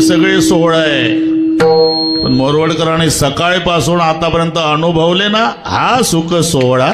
सगळे सोहळा आहे. पण मोरवडकरांनी सकाळपासून आतापर्यंत अनुभवले ना हा सुख सोहळा